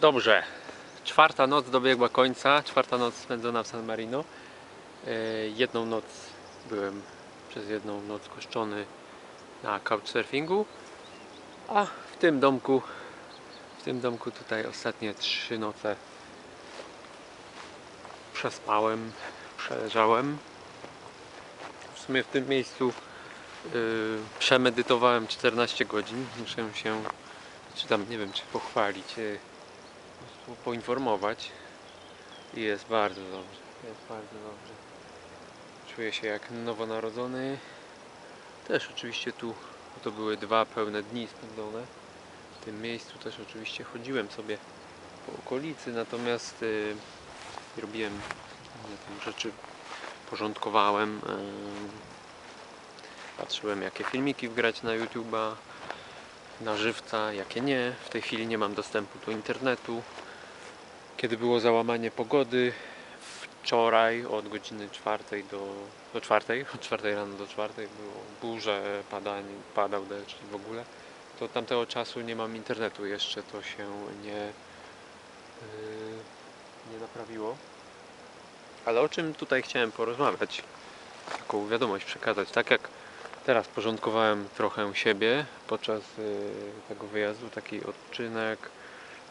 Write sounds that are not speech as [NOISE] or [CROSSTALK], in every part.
Dobrze. Czwarta noc dobiegła końca. Czwarta noc spędzona w San Marino. E, Jedną noc byłem przez jedną noc goszczony na couchsurfingu. A w tym domku, w tym domku tutaj ostatnie trzy noce przespałem, przeleżałem. W sumie w tym miejscu y, przemedytowałem 14 godzin. Muszę się, czy tam nie wiem, czy pochwalić, y, po prostu poinformować. I jest bardzo dobrze. Jest bardzo dobrze. Czuję się jak nowonarodzony. Też oczywiście tu, to były dwa pełne dni spędzone. W tym miejscu też oczywiście chodziłem sobie po okolicy, natomiast y, robiłem tam rzeczy, porządkowałem. y, Patrzyłem jakie filmiki wgrać na YouTube'a, na żywca, jakie nie. W tej chwili nie mam dostępu do internetu. Kiedy było załamanie pogody, wczoraj od godziny czwartej do, do czwartej, od czwartej rano do czwartej było burze, padanie, padał deszcz i w ogóle, to od tamtego czasu nie mam internetu jeszcze, to się nie, yy, nie naprawiło. Ale o czym tutaj chciałem porozmawiać, taką wiadomość przekazać, tak jak teraz porządkowałem trochę siebie podczas yy, tego wyjazdu, taki odczynek,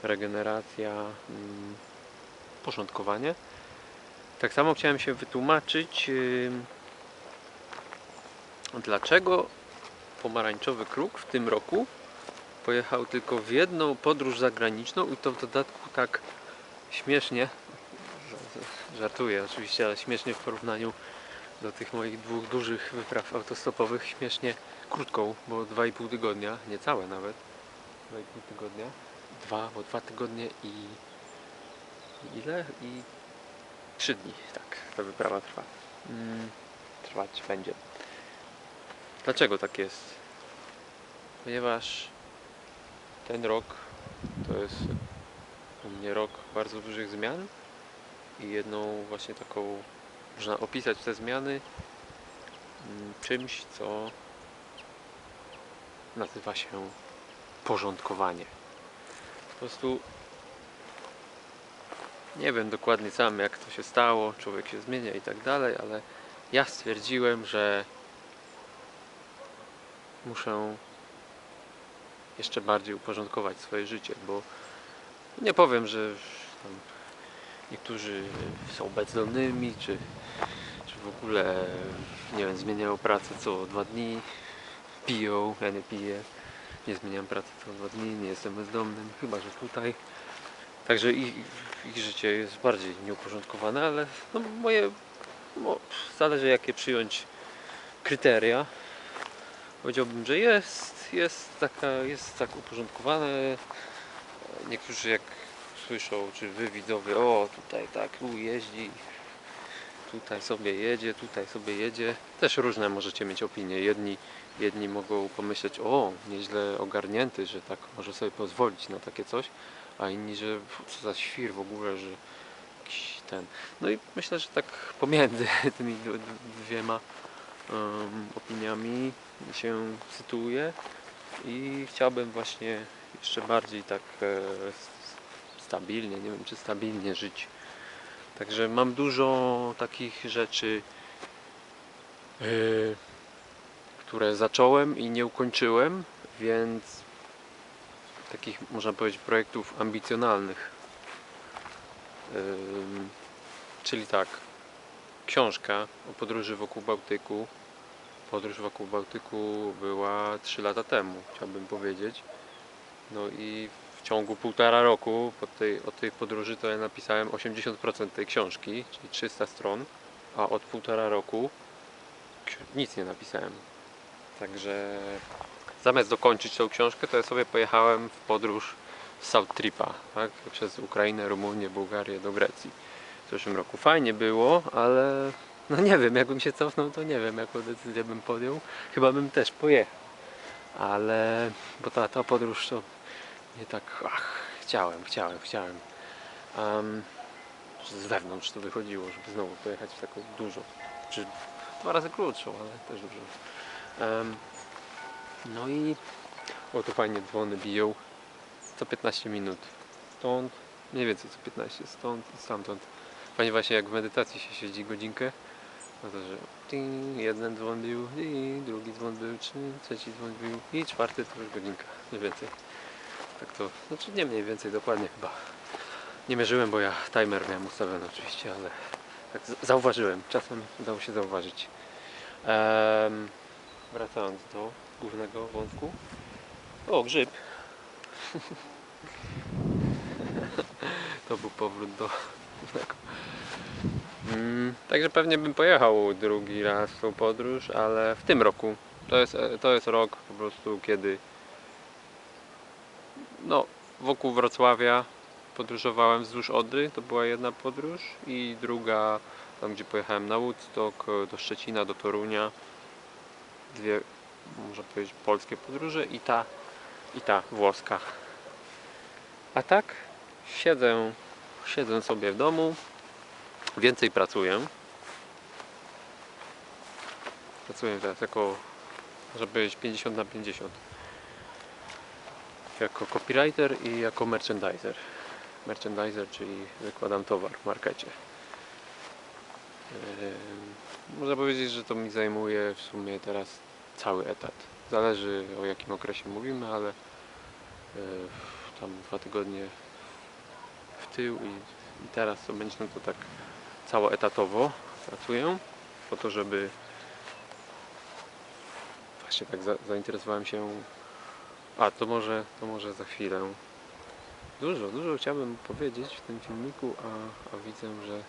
regeneracja, mm, porządkowanie. Tak samo chciałem się wytłumaczyć, dlaczego pomarańczowy kruk w tym roku pojechał tylko w jedną podróż zagraniczną i to w dodatku tak śmiesznie, żartuję oczywiście, ale śmiesznie w porównaniu do tych moich dwóch dużych wypraw autostopowych, śmiesznie krótką, bo 2,5 tygodnia, niecałe nawet, 2,5 tygodnia, dwa, bo dwa tygodnie i ile? I trzy dni, tak, ta wyprawa trwa. Mm, trwać będzie. Dlaczego tak jest? Ponieważ ten rok to jest u mnie rok bardzo dużych zmian i jedną właśnie taką można opisać te zmiany mm, czymś, co nazywa się porządkowanie. Po prostu nie wiem dokładnie sam jak to się stało, człowiek się zmienia i tak dalej, ale ja stwierdziłem, że muszę jeszcze bardziej uporządkować swoje życie, bo nie powiem, że niektórzy są bezdomnymi, czy, czy w ogóle nie wiem, zmieniają pracę co dwa dni, piją, ja nie piję, nie zmieniam pracy co dwa dni, nie jestem bezdomnym, chyba że tutaj. Także ich, ich życie jest bardziej nieuporządkowane, ale no moje no, zależy jakie przyjąć kryteria. Powiedziałbym, że jest, jest taka, jest tak uporządkowane. Niektórzy jak słyszą, czy wy widzowie, o tutaj tak, tu jeździ, tutaj sobie jedzie, tutaj sobie jedzie. Też różne możecie mieć opinie. Jedni, jedni mogą pomyśleć, o, nieźle ogarnięty, że tak może sobie pozwolić na takie coś, a inni, że co za świr w ogóle, że jakiś ten. No i myślę, że tak pomiędzy [LAUGHS] tymi dw- dwiema em, opiniami się sytuuję i chciałbym właśnie jeszcze bardziej tak e, stabilnie, nie wiem czy stabilnie żyć. Także mam dużo takich rzeczy, yy, które zacząłem i nie ukończyłem, więc takich można powiedzieć projektów ambicjonalnych. Czyli tak, książka o podróży wokół Bałtyku. Podróż wokół Bałtyku była 3 lata temu, chciałbym powiedzieć. No i w ciągu półtora roku po tej, od tej podróży to ja napisałem 80% tej książki, czyli 300 stron, a od półtora roku nic nie napisałem. Także zamiast dokończyć tą książkę, to ja sobie pojechałem w podróż South Tripa, tak? przez Ukrainę, Rumunię, Bułgarię do Grecji. W zeszłym roku fajnie było, ale no nie wiem, jakbym się cofnął, to nie wiem, jaką decyzję bym podjął. Chyba bym też pojechał. Ale, bo ta, ta podróż to nie tak, ach, chciałem, chciałem, chciałem. Um, z wewnątrz to wychodziło, żeby znowu pojechać w taką dużą, czy dwa razy krótszą, ale też dużą. No i o tu fajnie dzwony biją co 15 minut. stąd, mniej więcej co 15, stąd i stamtąd. Fajnie właśnie jak w medytacji się siedzi godzinkę, no to że jeden dzwon był, i drugi dzwon był, trzy, trzeci dzwon był i czwarty to już godzinka, mniej więcej. Tak to, znaczy nie mniej więcej, dokładnie chyba. Nie mierzyłem, bo ja timer miałem ustawiony oczywiście, ale tak zauważyłem, czasem udało się zauważyć. Em, wracając do głównego wątku. O, grzyb. [LAUGHS] to był powrót do. Mm, także pewnie bym pojechał drugi raz tą podróż, ale w tym roku. To jest, e, to jest rok po prostu, kiedy no, wokół Wrocławia podróżowałem wzdłuż Odry, to była jedna podróż i druga tam gdzie pojechałem na Woodstock, do Szczecina, do Torunia. Dwie, można powiedzieć, polskie podróże i ta, i ta włoska. A tak siedzę, siedzę sobie w domu, więcej pracuję. Pracuję teraz jako, można powiedzieć, 50 na 50. Jako copywriter i jako merchandiser. Merchandiser, czyli wykładam towar w markecie. Można powiedzieć, że to mi zajmuje w sumie teraz cały etat. Zależy o jakim okresie mówimy, ale yy, tam dwa tygodnie w tył i, i teraz to będzie no to tak całoetatowo pracuję po to, żeby właśnie tak za, zainteresowałem się a to może, to może za chwilę dużo, dużo chciałbym powiedzieć w tym filmiku, a, a widzę, że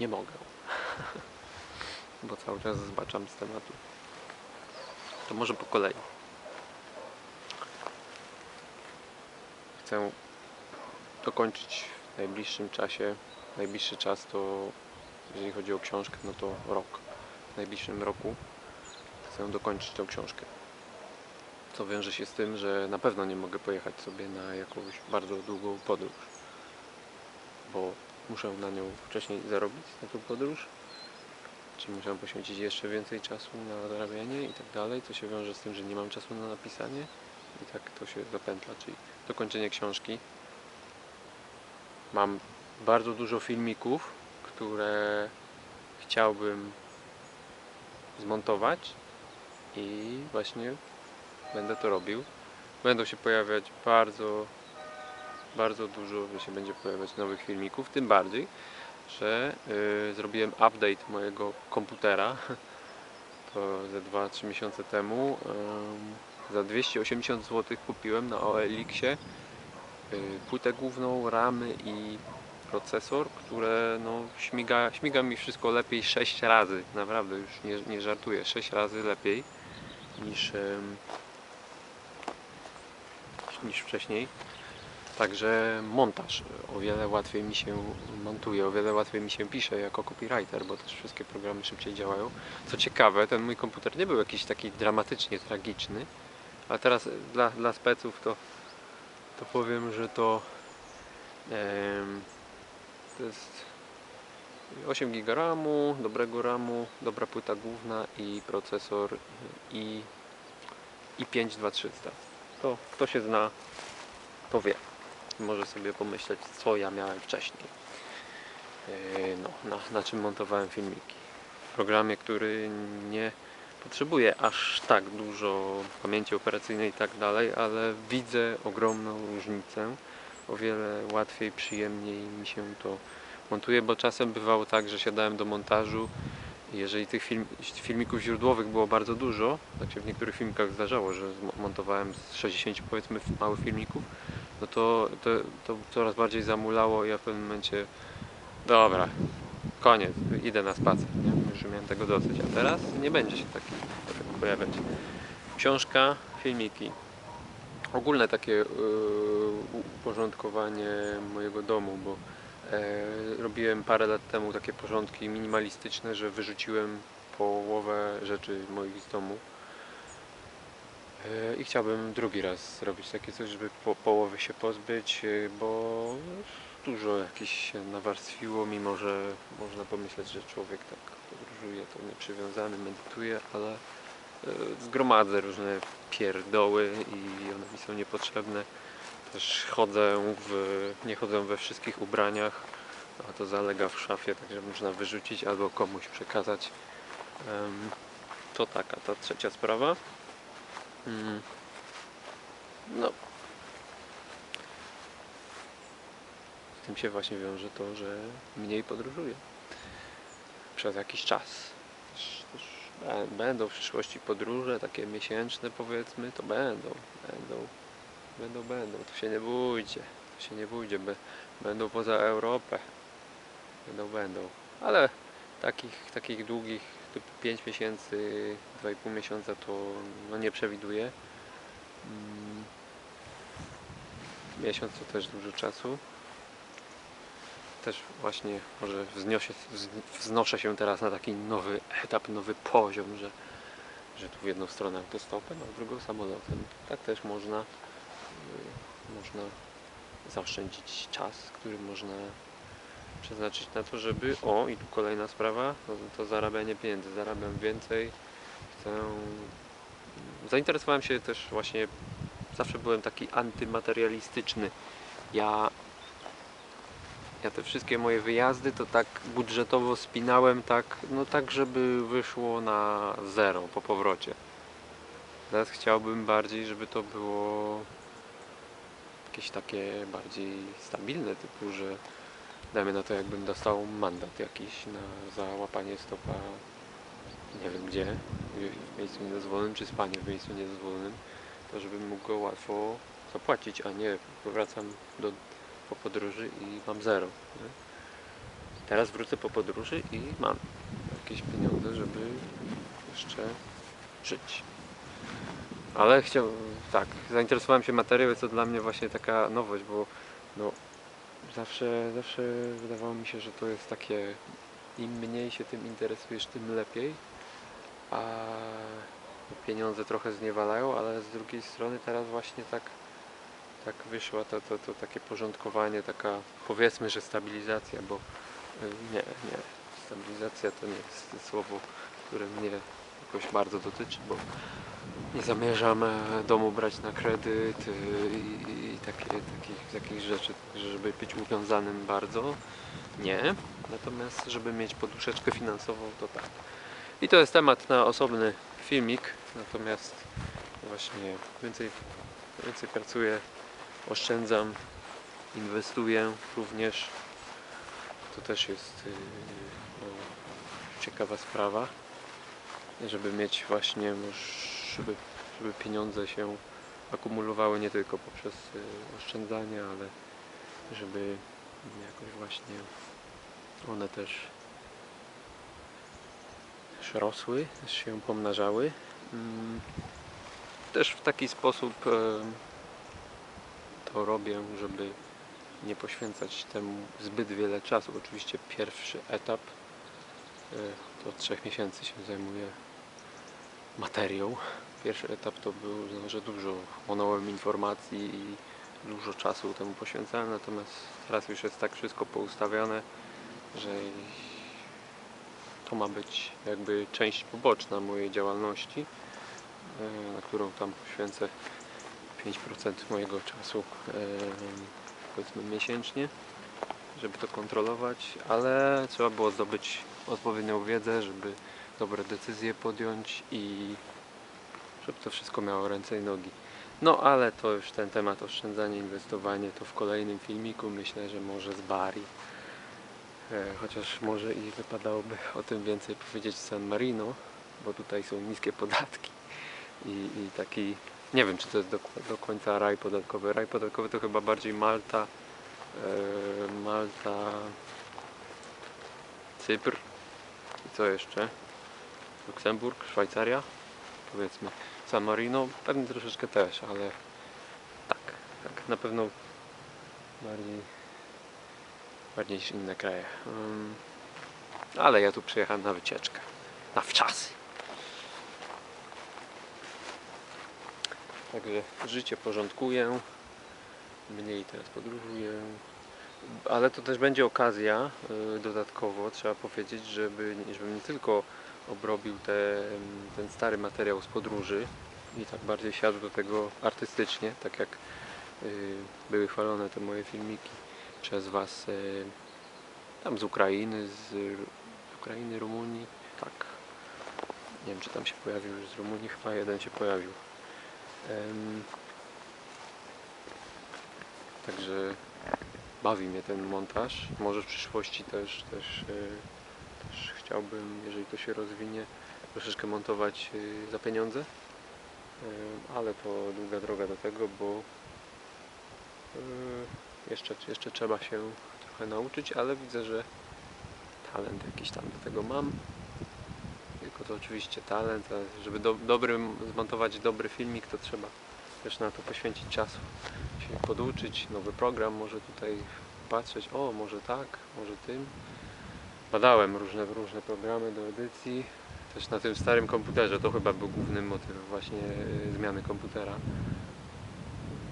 nie mogę. [LAUGHS] Bo cały czas zbaczam z tematu. To może po kolei. Chcę dokończyć w najbliższym czasie. Najbliższy czas to, jeżeli chodzi o książkę, no to rok. W najbliższym roku chcę dokończyć tę książkę. Co wiąże się z tym, że na pewno nie mogę pojechać sobie na jakąś bardzo długą podróż. Bo muszę na nią wcześniej zarobić, na tą podróż. Czy muszę poświęcić jeszcze więcej czasu na zarabianie i tak dalej, co się wiąże z tym, że nie mam czasu na napisanie i tak to się zapętla, czyli dokończenie książki. Mam bardzo dużo filmików, które chciałbym zmontować i właśnie będę to robił. Będą się pojawiać bardzo bardzo dużo się będzie pojawiać nowych filmików, tym bardziej, że y, zrobiłem update mojego komputera [LAUGHS] ze 2-3 miesiące temu. Ym, za 280 zł kupiłem na OLX-ie y, płytę główną, ramy i procesor, które no, śmiga, śmiga mi wszystko lepiej 6 razy, naprawdę już nie, nie żartuję, 6 razy lepiej niż, niż wcześniej. Także montaż o wiele łatwiej mi się montuje, o wiele łatwiej mi się pisze jako copywriter, bo też wszystkie programy szybciej działają. Co ciekawe, ten mój komputer nie był jakiś taki dramatycznie tragiczny, a teraz dla, dla speców to, to powiem, że to, to jest 8 GB RAMu, dobrego RAMu, dobra płyta główna i procesor i, i 5 2300. To kto się zna, to wie może sobie pomyśleć, co ja miałem wcześniej. Yy, No, na, na czym montowałem filmiki. W programie, który nie potrzebuje aż tak dużo pamięci operacyjnej i tak dalej, ale widzę ogromną różnicę. O wiele łatwiej, przyjemniej mi się to montuje, bo czasem bywało tak, że siadałem do montażu jeżeli tych film, filmików źródłowych było bardzo dużo, tak się w niektórych filmikach zdarzało, że montowałem z 60 powiedzmy małych filmików, no to, to, to coraz bardziej zamulało i ja w pewnym momencie dobra, koniec, idę na spacer, nie? już miałem tego dosyć, a teraz nie będzie się taki efekt pojawiać. Książka, filmiki. Ogólne takie yy, uporządkowanie mojego domu, bo robiłem parę lat temu takie porządki minimalistyczne, że wyrzuciłem połowę rzeczy moich z domu. E, I chciałbym drugi raz zrobić takie coś, żeby po, połowy się pozbyć, e, bo dużo jakieś się nawarstwiło, mimo że można pomyśleć, że człowiek tak podróżuje, to nieprzywiązany, medytuje, ale e, zgromadzę różne pierdoły i one mi są niepotrzebne. Też chodzę w, nie chodzę we wszystkich ubraniach, a to zalega w szafie, także można wyrzucić albo komuś przekazać. To taka ta trzecia sprawa. Mm. No. Z tym się właśnie wiąże to, że mniej podróżuję. Przez jakiś czas. Będą w przyszłości podróże, takie miesięczne powiedzmy, to będą, będą, będą, będą. To się nie bójcie, to się nie bójcie, będą poza Europę. Będą, będą. Ale takich, takich długich, typu 5 miesięcy, 2,5 miesiąca to no nie przewiduję. Mm. Miesiąc to też dużo czasu. Też właśnie może wzniosę, wz- wznoszę się teraz na taki nowy etap, nowy poziom, że, że tu w jedną stronę autostopem, a w drugą samolotem. Tak też można, można zaoszczędzić czas, który można przeznaczyć na to, żeby. O, i tu kolejna sprawa, to, to zarabianie pieniędzy. Zarabiam więcej, chcę. Zainteresowałem się też właśnie. Zawsze byłem taki antymaterialistyczny. Ja. Ja te wszystkie moje wyjazdy to tak budżetowo spinałem, tak, no tak, żeby wyszło na zero po powrocie. Teraz chciałbym bardziej, żeby to było jakieś takie bardziej stabilne, typu, że dajmy na to, jakbym dostał mandat jakiś na załapanie stopa, nie wiem gdzie, w miejscu niedozwolonym, czy spanie w miejscu niedozwolonym, to żebym mógł go łatwo zapłacić, a nie powracam do, po podróży i mam zero. Nie? Teraz wrócę po podróży i mam jakieś pieniądze, żeby jeszcze żyć. Ale chciał, tak, zainteresowałem się materią, jest to dla mnie właśnie taka nowość, bo no, zawsze, zawsze wydawało mi się, że to jest takie, im mniej się tym interesujesz, tym lepiej, a pieniądze trochę zniewalają, ale z drugiej strony teraz właśnie tak, tak wyszło to, to, to takie porządkowanie, taka powiedzmy, że stabilizacja, bo y, nie, nie, stabilizacja to nie jest słowo, które mnie jakoś bardzo dotyczy, bo nie zamierzam e, domu brać na kredyt y, i, i takie, takich, takich rzeczy, żeby być uwiązanym bardzo, nie. Natomiast żeby mieć poduszeczkę finansową, to tak. I to jest temat na osobny filmik, natomiast właśnie więcej, więcej pracuję, oszczędzam, inwestuję również. To też jest yy, ciekawa sprawa, żeby mieć właśnie, moż- żeby, żeby pieniądze się akumulowały nie tylko poprzez yy, oszczędzanie, ale żeby jakoś właśnie one też rosły, się pomnażały. Mm, Też w taki sposób em, to robię, żeby nie poświęcać temu zbyt wiele czasu. Oczywiście pierwszy etap e, to od trzech miesięcy się zajmuję materią. Pierwszy etap to był, no, że dużo chłonąłem informacji i dużo czasu temu poświęcałem, natomiast teraz już jest tak wszystko poustawiane, że to ma być jakby część poboczna mojej działalności, e, na którą tam poświęcę 5% mojego czasu e, powiedzmy miesięcznie, żeby to kontrolować, ale trzeba było zdobyć odpowiednią wiedzę, żeby dobre decyzje podjąć i żeby to wszystko miało ręce i nogi. No ale to już ten temat oszczędzanie, inwestowanie to w kolejnym filmiku, myślę, że może z Bari. E, Chociaż może i wypadałoby o tym więcej powiedzieć San Marino, bo tutaj są niskie podatki i, i taki, nie wiem czy to jest do, do końca raj podatkowy. Raj podatkowy to chyba bardziej Malta, e, Malta, Cypr i co jeszcze? Luksemburg, Szwajcaria, powiedzmy. San Marino, pewnie troszeczkę też, ale tak, tak, na pewno bardziej bardziej niż inne kraje. Ym, ale ja tu przyjechałem na wycieczkę. Na wczasy. Także życie porządkuję. Mniej teraz podróżuję. Ale to też będzie okazja y, dodatkowo, trzeba powiedzieć, żeby, żebym nie tylko obrobił te, ten stary materiał z podróży i tak bardziej siadł do tego artystycznie, tak jak y, były chwalone te moje filmiki przez Was y, tam z Ukrainy, z, z Ukrainy, Rumunii, tak. Nie wiem czy tam się pojawił już z Rumunii, chyba jeden się pojawił. Em, Także bawi mnie ten montaż. Może w przyszłości też, też, y, też chciałbym, jeżeli to się rozwinie, troszeczkę montować y, za pieniądze. Y, Ale to długa droga do tego, bo y, jeszcze, jeszcze trzeba się trochę nauczyć, ale widzę, że talent jakiś tam do tego mam. Tylko to oczywiście talent, a żeby do, dobry, zmontować dobry filmik, to trzeba też na to poświęcić czasu, się poduczyć, nowy program, może tutaj patrzeć, o może tak, może tym. Badałem różne, różne programy do edycji, też na tym starym komputerze, to chyba był główny motyw właśnie y, zmiany komputera.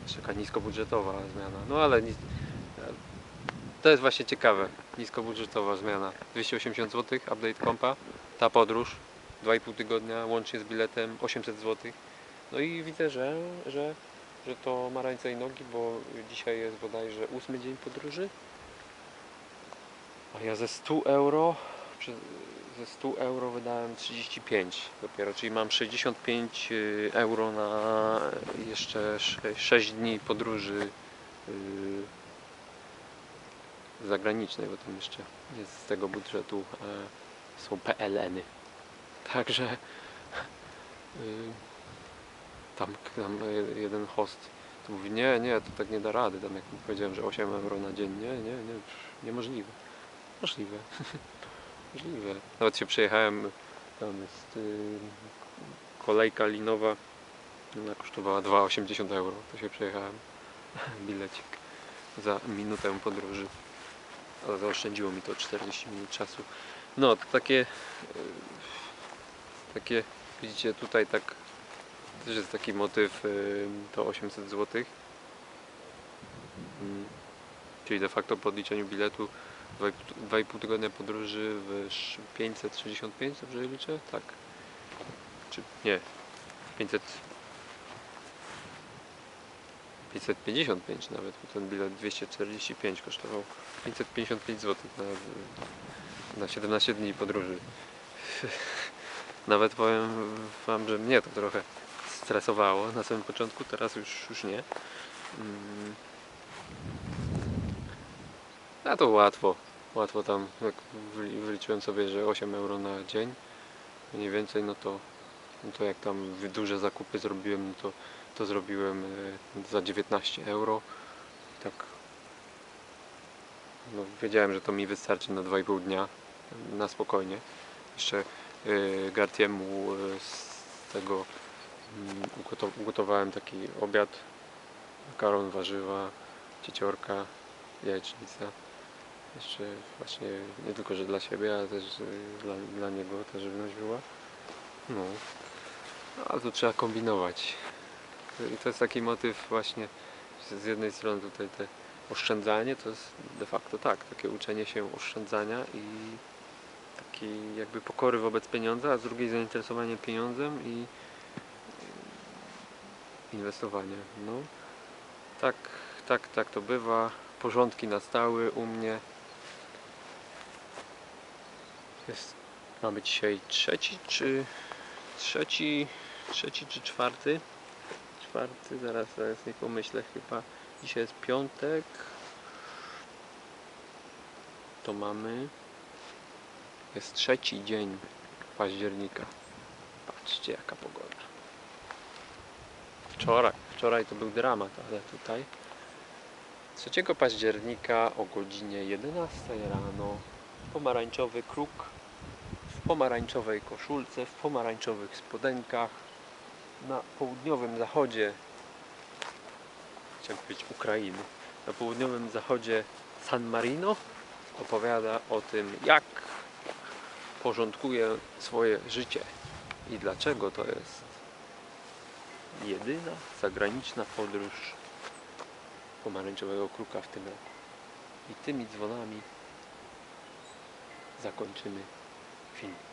Też Taka niskobudżetowa zmiana, no ale nic, to jest właśnie ciekawe, niskobudżetowa zmiana. 280 zł, update kompa, ta podróż, 2,5 tygodnia, łącznie z biletem 800 zł. No i widzę, że, że, że to ma ręce i nogi, bo dzisiaj jest bodajże ósmy dzień podróży. Ja ze 100 euro, ze 100 euro wydałem 35 dopiero, czyli mam 65 y, euro na jeszcze 6 dni podróży y, zagranicznej, bo tam jeszcze jest z tego budżetu e, są PLN-y. Także y, tam, tam je- jeden host to mówi, nie, nie, to tak nie da rady. Tam jak powiedziałem, że 8 euro na dzień, nie, nie, nie, niemożliwe. Możliwe. [LAUGHS] Możliwe. Nawet się przejechałem, tam jest y, kolejka linowa, ona kosztowała 2,80 euro. To się przejechałem. [LAUGHS] Bilecik za minutę podróży. Ale zaoszczędziło mi to 40 minut czasu. No, to takie, y, takie, widzicie tutaj tak też jest taki motyw, y, to 800 zł. Mm, Czyli de facto po odliczeniu biletu 2,5 2,5 tygodnia podróży w sz- 565, dobrze liczę? Tak. Czy nie? 500 555 nawet, bo ten bilet 245 kosztował 555 zł na, na 17 dni podróży. [LAUGHS] Nawet powiem Wam, że mnie to trochę stresowało na samym początku, teraz już, już nie. A to łatwo, łatwo tam, jak wyli- wyliczyłem sobie, że 8 euro na dzień, mniej więcej, no to, no to jak tam duże zakupy zrobiłem, no to, to zrobiłem e, za 19 euro. Tak, no wiedziałem, że to mi wystarczy na 2,5 dnia, na spokojnie. Jeszcze y, Gartiemu y, z tego mm, ugoto- ugotowałem taki obiad. Makaron, warzywa, cieciorka, jajecznica. Jeszcze właśnie nie tylko, że dla siebie, ale też dla, dla niego ta żywność była. No, No, ale tu trzeba kombinować. I to jest taki motyw właśnie z jednej strony tutaj te oszczędzanie to jest de facto tak, takie uczenie się oszczędzania i takiej jakby pokory wobec pieniądza, a z drugiej zainteresowanie pieniądzem i i inwestowanie. No, tak, tak, tak to bywa. Porządki nastały u mnie. Jest, mamy dzisiaj trzeci czy trzeci, trzeci czy czwarty? Czwarty, zaraz, zaraz nie pomyślę chyba. Dzisiaj jest piątek. To mamy. Jest trzeci dzień października. Patrzcie jaka pogoda. Wczoraj, wczoraj to był dramat, ale tutaj 3 października o godzinie 11 rano pomarańczowy kruk w pomarańczowej koszulce, w pomarańczowych spodenkach na południowym zachodzie chciałem powiedzieć Ukrainy na południowym zachodzie San Marino opowiada o tym jak porządkuje swoje życie i dlaczego to jest jedyna zagraniczna podróż pomarańczowego kruka w tym roku. I tymi dzwonami zakończymy film.